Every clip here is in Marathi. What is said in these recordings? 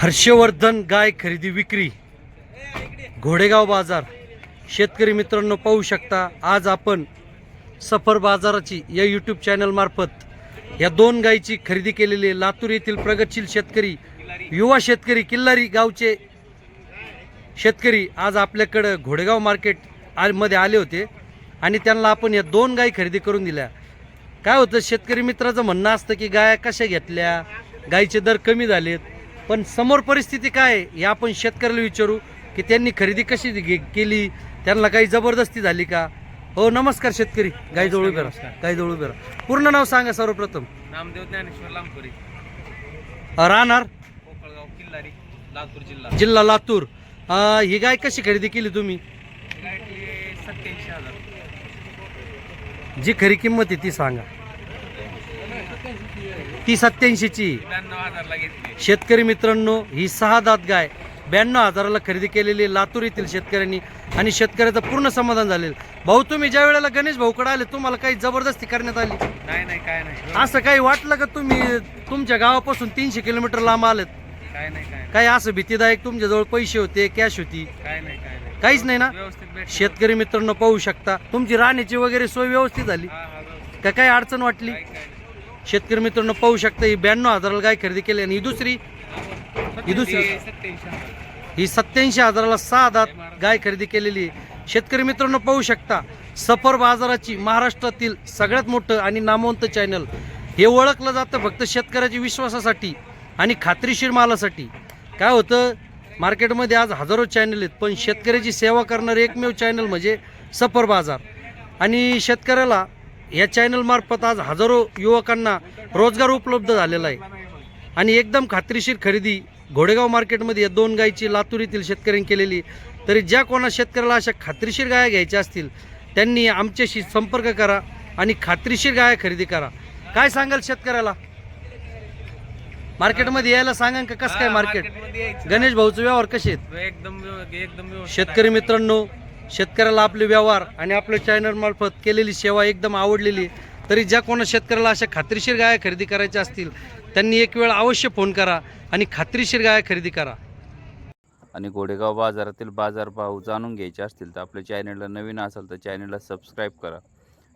हर्षवर्धन गाय खरेदी विक्री. घोडेगाव बाजार. शेतकरी मित्रांनो पाहू शकता आज आपण सफर बाजाराची या यूट्यूब चॅनलमार्फत या दोन गायीची खरेदी केलेली आहे. लातूर येथील प्रगतशील शेतकरी युवा शेतकरी किल्लारी गावचे शेतकरी आज आपल्याकडं घोडेगाव मार्केटमध्ये आले होते आणि त्यांना आपण या दोन गायी खरेदी करून दिल्या. काय होतं शेतकरी मित्राचं म्हणणं असतं की गाया कशा घेतल्या? गायीचे दर कमी झालेत. पण समोर परिस्थिती काय हे आपण शेतकऱ्याला विचारू की त्यांनी खरेदी कशी घे- केली त्यांना काही जबरदस्ती झाली का? हो नमस्कार शेतकरी. गाय जवळ उभे राहा. गाय जवळ उभे राहा. पूर्ण नाव सांगा सर्वप्रथम. नामदेव ज्ञानेश्वर लांबपुरी. राहणार? कोकळगाव किल्लारी लातूर जिल्हा. जिल्हा लातूर. अं, ही गाय कशी खरेदी केली तुम्ही? सत्याऐंशी हजार. जी खरी किंमत आहे ती सांगा. ती सत्याऐंशीची. शेतकरी मित्रांनो ही सहा दात गाय. ब्याण्णव हजाराला खरेदी केलेली लातूर येथील शेतकऱ्यांनी आणि शेतकऱ्याचं पूर्ण समाधान झालेलं. भाऊ तुम्ही ज्या वेळेला गणेश भाऊकडे आले तुम्हाला काही जबरदस्ती करण्यात आली? नाही नाही काय नाही. असं काही वाटलं का तुम्ही तुमच्या गावापासून तीनशे किलोमीटर लांब आलेत? काय नाही काय काही असं भीतीदायक तुमच्याजवळ पैसे होते कॅश होती? काय नाही काय नाही. काहीच नाही ना? व्यवस्थित भेट शेतकरी मित्रांनो पाहू शकता. तुमची राहण्याची वगैरे सोय व्यवस्थित झाली? हा हा व्यवस्थित. का काही अडचण वाटली? काय काय नाही. शेतकरी मित्रांनो पाहू शकता ही ब्याण्णव हजाराला गाय खरेदी केली आणि ही दुसरी? ही दुसरी? ही सत्याऐंशी हजाराला सहा दात गाय खरेदी केलेली आहे. शेतकरी मित्रांनो पाहू शकता सफर बाजाराची महाराष्ट्रातील सगळ्यात मोठं आणि नामवंत चॅनल हे ओळखलं जातं फक्त शेतकऱ्याच्या विश्वासासाठी आणि खात्रीशीर मालासाठी. काय होतं? मार्केटमध्ये आज हजारो चॅनल आहेत पण शेतकऱ्याची सेवा करणारे एकमेव चॅनल म्हणजे सफर बाजार. आणि शेतकऱ्याला या चॅनलमार्फत आज हजारो युवकांना रोजगार उपलब्ध झालेला आहे. आणि एकदम खात्रीशीर खरेदी घोडेगाव मार्केटमध्ये या दोन गायीची लातूर येथील शेतकऱ्यांनी केलेली तरी ज्या कोणा शेतकऱ्याला अशा खात्रीशीर गाया घ्यायच्या असतील त्यांनी आमच्याशी संपर्क करा आणि खात्रीशीर गाया खरेदी करा. काय सांगाल शेतकऱ्याला? मार्केटमध्ये यायला सांगा का? कसं काय मार्केट. गणेश भाऊचे व्यवहार कसे आहेत? एकदम एकदम शेतकरी मित्रांनो शेतकऱ्याला आपले व्यवहार आणि आपल्या चॅनलमार्फत केलेली सेवा एकदम आवडलेली तरी ज्या कोणा शेतकऱ्याला अशा खात्रीशीर गाया खरेदी करायच्या असतील त्यांनी एक वेळ अवश्य फोन करा आणि खात्रीशीर गाया खरेदी करा. आणि गोडेगाव बाजारातील बाजारभाव जाणून घ्यायचे असतील तर आपल्या चॅनलला नवीन असेल तर चॅनलला सबस्क्राईब करा.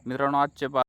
मित्रांनो आजचे बा